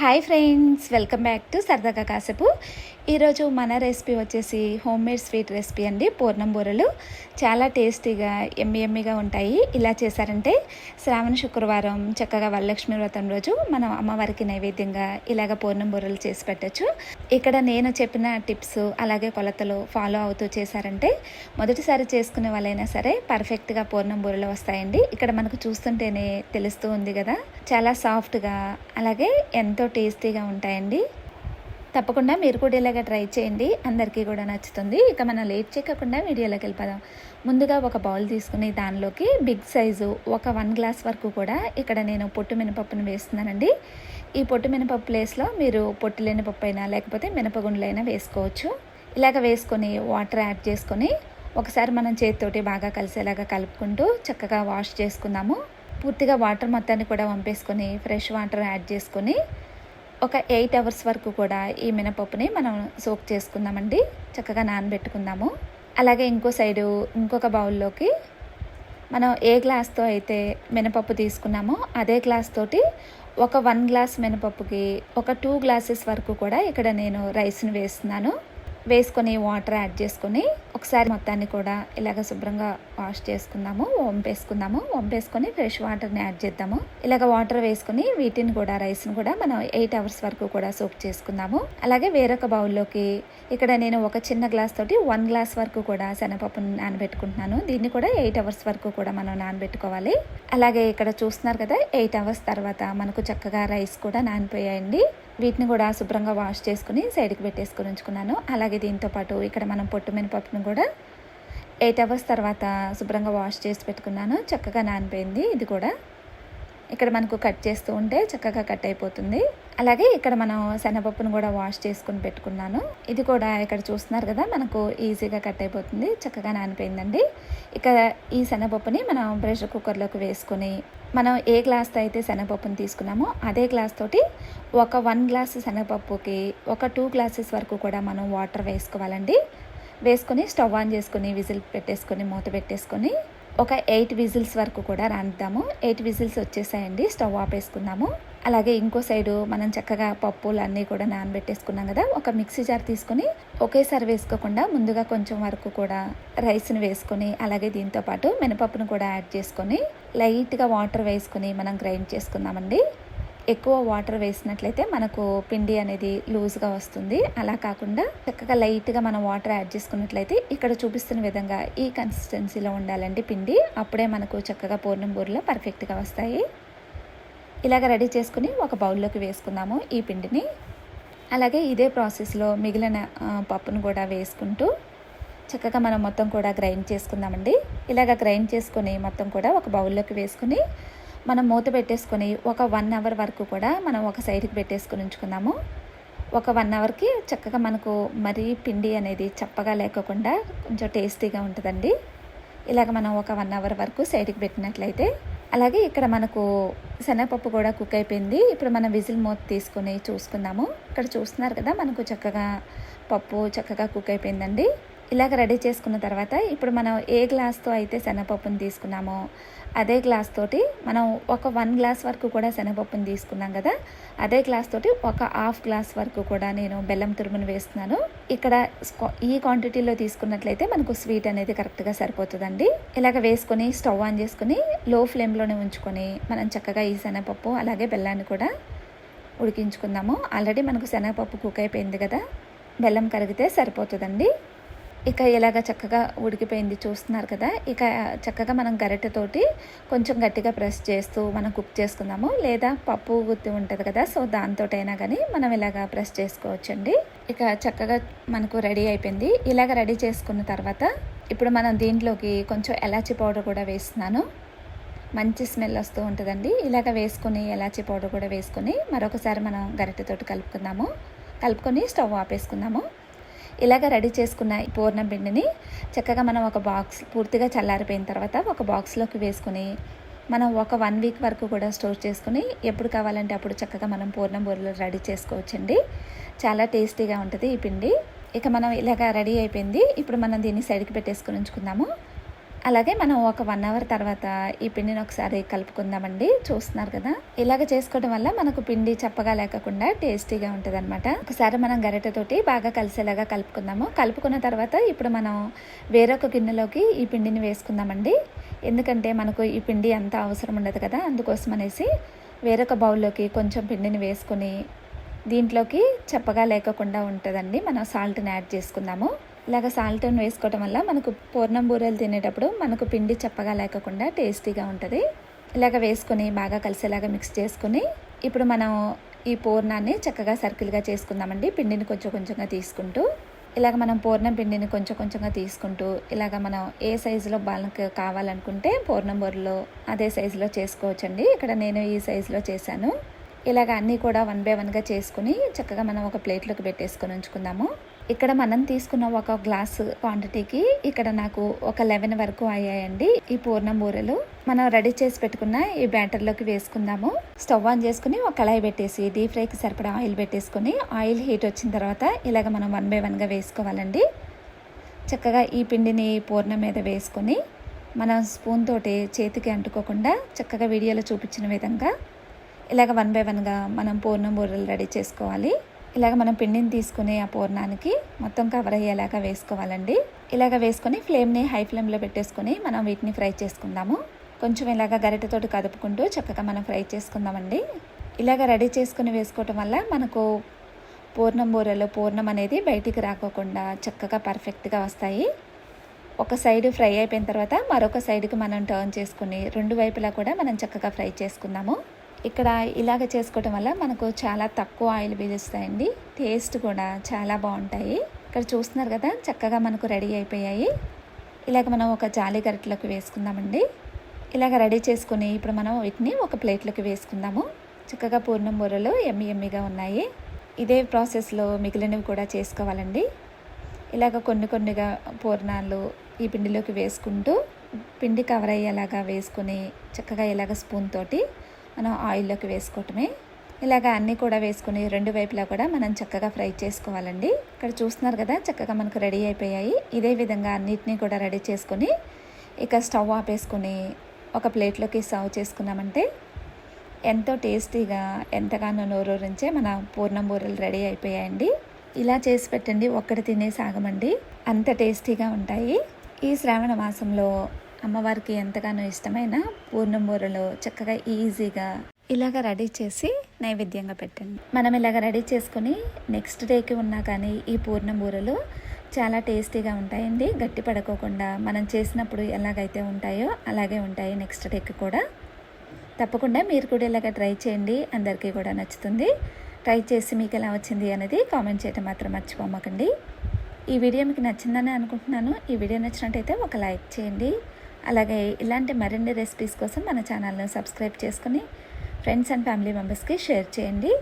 Hi friends welcome back to సరదాగా కాసేపు. ఈరోజు మన రెసిపీ వచ్చేసి హోమ్ మేడ్ స్వీట్ రెసిపీ అండి. పూర్ణం బూరెలు. చాలా టేస్టీగా ఎమ్మి ఎమ్మిగా ఉంటాయి. ఇలా చేశారంటే శ్రావణ శుక్రవారం చక్కగా వరలక్ష్మి వ్రతం రోజు మనం అమ్మవారికి నైవేద్యంగా ఇలాగ పూర్ణం బూరెలు చేసి పెట్టచ్చు. ఇక్కడ నేను చెప్పిన టిప్స్ అలాగే కొలతలు ఫాలో అవుతూ చేశారంటే మొదటిసారి చేసుకునే వాళ్ళైనా సరే పర్ఫెక్ట్గా పూర్ణం బూరెలు వస్తాయండి. ఇక్కడ మనకు చూస్తుంటేనే తెలుస్తూ ఉంది కదా. చాలా సాఫ్ట్గా అలాగే ఎంతో టేస్టీగా ఉంటాయండి. తప్పకుండా మీరు కూడా ఇలాగ ట్రై చేయండి. అందరికీ కూడా నచ్చుతుంది. ఇక మనం లేట్ చేయకుండా వీడియోలోకి వెళ్ళిపోదాం. ముందుగా ఒక బౌల్ తీసుకుని దానిలోకి బిగ్ సైజు ఒక వన్ గ్లాస్ వరకు కూడా ఇక్కడ నేను పొట్టు మినపప్పును వేస్తున్నానండి. ఈ పొట్టు మినపప్పు ప్లేస్లో మీరు పొట్టు లేని పప్పు అయినా లేకపోతే మినపగుండ్లైనా వేసుకోవచ్చు. ఇలాగ వేసుకొని వాటర్ యాడ్ చేసుకొని ఒకసారి మనం చేతితోటి బాగా కలిసేలాగా కలుపుకుంటూ చక్కగా వాష్ చేసుకుందాము. పూర్తిగా వాటర్ మొత్తాన్ని కూడా వంపేసుకొని ఫ్రెష్ వాటర్ యాడ్ చేసుకొని ఒక ఎయిట్ అవర్స్ వరకు కూడా ఈ మినపప్పుని మనం సోక్ చేసుకుందామండి. చక్కగా నానబెట్టుకుందాము. అలాగే ఇంకో సైడు ఇంకొక బౌల్లోకి మనం ఏ గ్లాస్తో అయితే మినపప్పు తీసుకున్నామో అదే గ్లాస్ తోటి ఒక వన్ గ్లాస్ మినపప్పుకి ఒక టూ గ్లాసెస్ వరకు కూడా ఇక్కడ నేను రైస్ని వేస్తున్నాను. వేసుకొని వాటర్ యాడ్ చేసుకొని ఒకసారి మొత్తాన్ని కూడా ఇలాగ శుభ్రంగా వాష్ చేసుకుందాము వంపేసుకుందాము వంపేసుకొని ఫ్రెష్ వాటర్ని యాడ్ చేద్దాము. ఇలాగ వాటర్ వేసుకుని వీటిని కూడా రైస్ని కూడా మనం ఎయిట్ అవర్స్ వరకు కూడా సూప్ చేసుకుందాము. అలాగే వేరొక బౌల్లోకి ఇక్కడ నేను ఒక చిన్న గ్లాస్ తోటి వన్ గ్లాస్ వరకు కూడా శనగపప్పును నానబెట్టుకుంటున్నాను. దీన్ని కూడా ఎయిట్ అవర్స్ వరకు కూడా మనం నానబెట్టుకోవాలి. అలాగే ఇక్కడ చూస్తున్నారు కదా ఎయిట్ అవర్స్ తర్వాత మనకు చక్కగా రైస్ కూడా నానిపోయాయండి. వీటిని కూడా శుభ్రంగా వాష్ చేసుకుని సైడ్కి పెట్టేసుకుని ఉంచుకున్నాను. అలాగే దీంతో పాటు ఇక్కడ మనం పొట్టు మినపప్పును కూడా ఎయిట్ అవర్స్ తర్వాత శుభ్రంగా వాష్ చేసి పెట్టుకున్నాను. చక్కగా నానిపోయింది ఇది కూడా. ఇక్కడ మనకు కట్ చేస్తూ ఉంటే చక్కగా కట్ అయిపోతుంది. అలాగే ఇక్కడ మనం శనగపప్పును కూడా వాష్ చేసుకుని పెట్టుకున్నాను. ఇది కూడా ఇక్కడ చూస్తున్నారు కదా మనకు ఈజీగా కట్ అయిపోతుంది. చక్కగా నానిపోయిందండి. ఇక ఈ శనగపప్పుని మనం ప్రెషర్ కుక్కర్లోకి వేసుకొని మనం ఏ గ్లాస్తో అయితే శనగపప్పుని తీసుకున్నామో అదే గ్లాస్ తోటి ఒక వన్ గ్లాస్ శనగపప్పుకి ఒక టూ గ్లాసెస్ వరకు కూడా మనం వాటర్ వేసుకోవాలండి. వేసుకొని స్టవ్ ఆన్ చేసుకొని విజిల్ పెట్టేసుకొని మూత పెట్టేసుకొని ఒక ఎయిట్ విజిల్స్ వరకు కూడా రానిద్దాము. ఎయిట్ విజిల్స్ వచ్చేసాయండి. స్టవ్ ఆపేసుకుందాము. అలాగే ఇంకో సైడు మనం చక్కగా పప్పులు అన్నీ కూడా నానబెట్టేసుకున్నాం కదా ఒక మిక్సీ జార్ తీసుకొని ఒకేసారి వేసుకోకుండా ముందుగా కొంచెం వరకు కూడా రైస్ని వేసుకొని అలాగే దీంతో పాటు మినపప్పును కూడా యాడ్ చేసుకొని లైట్గా వాటర్ వేసుకొని మనం గ్రైండ్ చేసుకుందామండి. ఎక్కువ వాటర్ వేసినట్లయితే మనకు పిండి అనేది లూజ్గా వస్తుంది. అలా కాకుండా చక్కగా లైట్గా మనం వాటర్ యాడ్ చేసుకున్నట్లయితే ఇక్కడ చూపిస్తున్న విధంగా ఈ కన్సిస్టెన్సీలో ఉండాలండి పిండి. అప్పుడే మనకు చక్కగా పూర్ణం బూరెలో పర్ఫెక్ట్గా వస్తాయి. ఇలాగ రెడీ చేసుకుని ఒక బౌల్లోకి వేసుకుందాము ఈ పిండిని. అలాగే ఇదే ప్రాసెస్లో మిగిలిన పప్పును కూడా వేసుకుంటూ చక్కగా మనం మొత్తం కూడా గ్రైండ్ చేసుకుందామండి. ఇలాగ గ్రైండ్ చేసుకొని మొత్తం కూడా ఒక బౌల్లోకి వేసుకుని మనం మూత పెట్టేసుకొని ఒక వన్ అవర్ వరకు కూడా మనం ఒక సైడ్కి పెట్టేసుకుని ఉంచుకుందాము. ఒక వన్ అవర్కి చక్కగా మనకు మరీ పిండి అనేది చప్పగా లేకుండా కొంచెం టేస్టీగా ఉంటుందండి. ఇలాగ మనం ఒక వన్ అవర్ వరకు సైడ్కి పెట్టినట్లయితే అలాగే ఇక్కడ మనకు శనగపప్పు కూడా కుక్ అయిపోయింది. ఇప్పుడు మనం విజిల్ మూత తీసుకొని చూసుకుందాము. ఇక్కడ చూస్తున్నారు కదా మనకు చక్కగా పప్పు చక్కగా కుక్ అయిపోయిందండి. ఇలాగ రెడీ చేసుకున్న తర్వాత ఇప్పుడు మనం ఏ గ్లాస్తో అయితే శనగపప్పును తీసుకున్నామో అదే గ్లాస్ తోటి మనం ఒక వన్ గ్లాస్ వరకు కూడా శనగపప్పును తీసుకున్నాం కదా అదే గ్లాస్ తోటి ఒక హాఫ్ గ్లాస్ వరకు కూడా నేను బెల్లం తురుమును వేస్తున్నాను. ఇక్కడ ఈ క్వాంటిటీలో తీసుకున్నట్లయితే మనకు స్వీట్ అనేది కరెక్ట్గా సరిపోతుందండి. ఇలాగ వేసుకొని స్టవ్ ఆన్ చేసుకుని లో ఫ్లేమ్లోనే ఉంచుకొని మనం చక్కగా ఈ శనగపప్పు అలాగే బెల్లాన్ని కూడా ఉడికించుకుందాము. ఆల్రెడీ మనకు శనగపప్పు కుక్ అయిపోయింది కదా బెల్లం కరిగితే సరిపోతుందండి. ఇక ఇలాగ చక్కగా ఉడికిపోయింది చూస్తున్నారు కదా. ఇక చక్కగా మనం గరిటెతోటి కొంచెం గట్టిగా ప్రెస్ చేస్తూ మనం కుక్ చేసుకుందాము. లేదా పప్పు గుత్తి ఉంటుంది కదా సో దాంతోటైనా కానీ మనం ఇలాగ ప్రెస్ చేసుకోవచ్చండి. ఇక చక్కగా మనకు రెడీ అయిపోయింది. ఇలాగ రెడీ చేసుకున్న తర్వాత ఇప్పుడు మనం దీంట్లోకి కొంచెం ఎలాచి పౌడర్ కూడా వేస్తున్నాను. మంచి స్మెల్ వస్తూ ఉంటుందండి. ఇలాగ వేసుకొని ఎలాచి పౌడర్ కూడా వేసుకొని మరొకసారి మనం గరిటెతోటి కలుపుకుందాము. కలుపుకొని స్టవ్ ఆపేసుకుందాము. ఇలాగ రెడీ చేసుకున్న ఈ పూర్ణం పిండిని చక్కగా మనం ఒక బాక్స్ పూర్తిగా చల్లారిపోయిన తర్వాత ఒక బాక్స్లోకి వేసుకొని మనం ఒక వన్ వీక్ వరకు కూడా స్టోర్ చేసుకుని ఎప్పుడు కావాలంటే అప్పుడు చక్కగా మనం పూర్ణం బూరెలు రెడీ చేసుకోవచ్చండి. చాలా టేస్టీగా ఉంటుంది ఈ పిండి. ఇక మనం ఇలాగ రెడీ అయిపోయింది. ఇప్పుడు మనం దీన్ని సైడ్కి పెట్టేసుకుని ఉంచుకుందాము. అలాగే మనం ఒక వన్ అవర్ తర్వాత ఈ పిండిని ఒకసారి కలుపుకుందామండి. చూస్తున్నారు కదా? ఇలాగ చేసుకోవడం వల్ల మనకు పిండి చప్పగా లేకుండా టేస్టీగా ఉంటుంది అనమాట ఒకసారి మనం గరిటెతోటి బాగా కలిసేలాగా కలుపుకుందాము. కలుపుకున్న తర్వాత ఇప్పుడు మనం వేరొక గిన్నెలోకి ఈ పిండిని వేసుకుందామండి. ఎందుకంటే మనకు ఈ పిండి అంత అవసరం ఉండదు కదా? అందుకోసం అనేసి వేరొక బౌల్లోకి కొంచెం పిండిని వేసుకొని దీంట్లోకి చప్పగా లేకుండా ఉంటుందండి. మనం సాల్ట్ని యాడ్ చేసుకుందాము. ఇలాగ సాల్ట్ని వేసుకోవటం వల్ల మనకు పూర్ణం బూరెలు తినేటప్పుడు మనకు పిండి చప్పగా లేకుండా టేస్టీగా ఉంటుంది. ఇలాగ వేసుకొని బాగా కలిసేలాగా మిక్స్ చేసుకొని ఇప్పుడు మనం ఈ పూర్ణాన్ని చక్కగా సర్కిల్గా చేసుకుందామండి. పిండిని కొంచెం కొంచెంగా తీసుకుంటూ ఇలాగ మనం పూర్ణం పిండిని కొంచెం కొంచెంగా తీసుకుంటూ ఇలాగ మనం ఏ సైజులో బాలకి కావాలనుకుంటే పూర్ణం బూరెలో అదే సైజులో చేసుకోవచ్చండి. ఇక్కడ నేను ఈ సైజులో చేశాను. ఇలాగ అన్నీ కూడా వన్ బై వన్గా చేసుకుని చక్కగా మనం ఒక ప్లేట్లోకి పెట్టేసుకొని ఉంచుకుందాము. ఇక్కడ మనం తీసుకున్న ఒక గ్లాస్ క్వాంటిటీకి ఇక్కడ నాకు ఒక లెవెన్ వరకు అయ్యాయండి. ఈ పూర్ణం బూరెలు. మనం రెడీ చేసి పెట్టుకున్న ఈ బ్యాటర్లోకి వేసుకుందాము. స్టవ్ ఆన్ చేసుకుని ఒక కళాయి పెట్టేసి డీప్ ఫ్రైకి సరిపడా ఆయిల్ పెట్టేసుకొని ఆయిల్ హీట్ వచ్చిన తర్వాత ఇలాగ మనం వన్ బై వన్గా వేసుకోవాలండి. చక్కగా ఈ పిండిని పూర్ణం మీద వేసుకొని మనం స్పూన్ తోటి చేతికి అంటుకోకుండా చక్కగా వీడియోలో చూపించిన విధంగా ఇలాగ వన్ బై వన్గా మనం పూర్ణం బూరెలు రెడీ చేసుకోవాలి. ఇలాగ మనం పిండిని తీసుకుని ఆ పూర్ణానికి మొత్తం కవర్ అయ్యేలాగా వేసుకోవాలండి. ఇలాగ వేసుకొని ఫ్లేమ్ని హై ఫ్లేమ్లో పెట్టేసుకొని మనం వీటిని ఫ్రై చేసుకుందాము. కొంచెం ఇలాగ గరిటెతోటి కదుపుకుంటూ చక్కగా మనం ఫ్రై చేసుకుందామండి. ఇలాగ రెడీ చేసుకుని వేసుకోవటం వల్ల మనకు పూర్ణం బూరలో పూర్ణం అనేది బయటికి రాకోకుండా చక్కగా పర్ఫెక్ట్గా వస్తాయి. ఒక సైడ్ ఫ్రై అయిపోయిన తర్వాత మరొక సైడ్కి మనం టర్న్ చేసుకుని రెండు వైపులా కూడా మనం చక్కగా ఫ్రై చేసుకుందాము. ఇక్కడ ఇలాగ చేసుకోవటం వల్ల మనకు చాలా తక్కువ ఆయిల్ పీలుస్తాయండి. టేస్ట్ కూడా చాలా బాగుంటాయి. ఇక్కడ చూస్తున్నారు కదా చక్కగా మనకు రెడీ అయిపోయాయి. ఇలాగ మనం ఒక జాలి గరిటలోకి వేసుకుందామండి. ఇలాగ రెడీ చేసుకుని ఇప్పుడు మనం వీటిని ఒక ప్లేట్లోకి వేసుకుందాము. చక్కగా పూర్ణం బూరలు ఎమ్మి ఎమ్మిగా ఉన్నాయి. ఇదే ప్రాసెస్లో మిగిలినవి కూడా చేసుకోవాలండి. ఇలాగ కొన్ని కొన్నిగా పూర్ణాలు ఈ పిండిలోకి వేసుకుంటూ పిండి కవర్ అయ్యేలాగా వేసుకొని చక్కగా ఇలాగ స్పూన్ తోటి మనం ఆయిల్లోకి వేసుకోవటమే. ఇలాగ అన్నీ కూడా వేసుకుని రెండు వైపులా కూడా మనం చక్కగా ఫ్రై చేసుకోవాలండి. ఇక్కడ చూస్తున్నారు కదా చక్కగా మనకు రెడీ అయిపోయాయి. ఇదే విధంగా అన్నిటినీ కూడా రెడీ చేసుకొని ఇక స్టవ్ ఆపేసుకొని ఒక ప్లేట్లోకి సర్వ్ చేసుకున్నామంటే ఎంతో టేస్టీగా ఎంతగానో నోరూరించే మన పూర్ణం బూరెలు రెడీ అయిపోయాయండి. ఇలా చేసి పెట్టండి ఒక్కటి తినే సాగమండి. అంత టేస్టీగా ఉంటాయి. ఈ శ్రావణ మాసంలో అమ్మవారికి ఎంతగానో ఇష్టమైన పూర్ణం చక్కగా ఈజీగా ఇలాగ రెడీ చేసి నైవేద్యంగా పెట్టండి. మనం ఇలాగ రెడీ చేసుకొని నెక్స్ట్ డేకి ఉన్నా కానీ ఈ పూర్ణమూరలు చాలా టేస్టీగా ఉంటాయండి. గట్టి పడుకోకుండా మనం చేసినప్పుడు ఎలాగైతే ఉంటాయో అలాగే ఉంటాయి నెక్స్ట్ డేకి కూడా. తప్పకుండా మీరు కూడా ఇలాగ ట్రై చేయండి. అందరికీ కూడా నచ్చుతుంది. ట్రై చేసి మీకు ఎలా వచ్చింది అనేది కామెంట్ చేయటం మాత్రం మర్చిపోమకండి. ఈ వీడియో మీకు నచ్చిందని అనుకుంటున్నాను. ఈ వీడియో నచ్చినట్టయితే ఒక లైక్ చేయండి. అలాగే ఇలాంటి మరిన్ని రెసిపీస్ కోసం మన ఛానల్ను సబ్స్క్రైబ్ చేసుకుని ఫ్రెండ్స్ అండ్ ఫ్యామిలీ మెంబర్స్కి షేర్ చేయండి.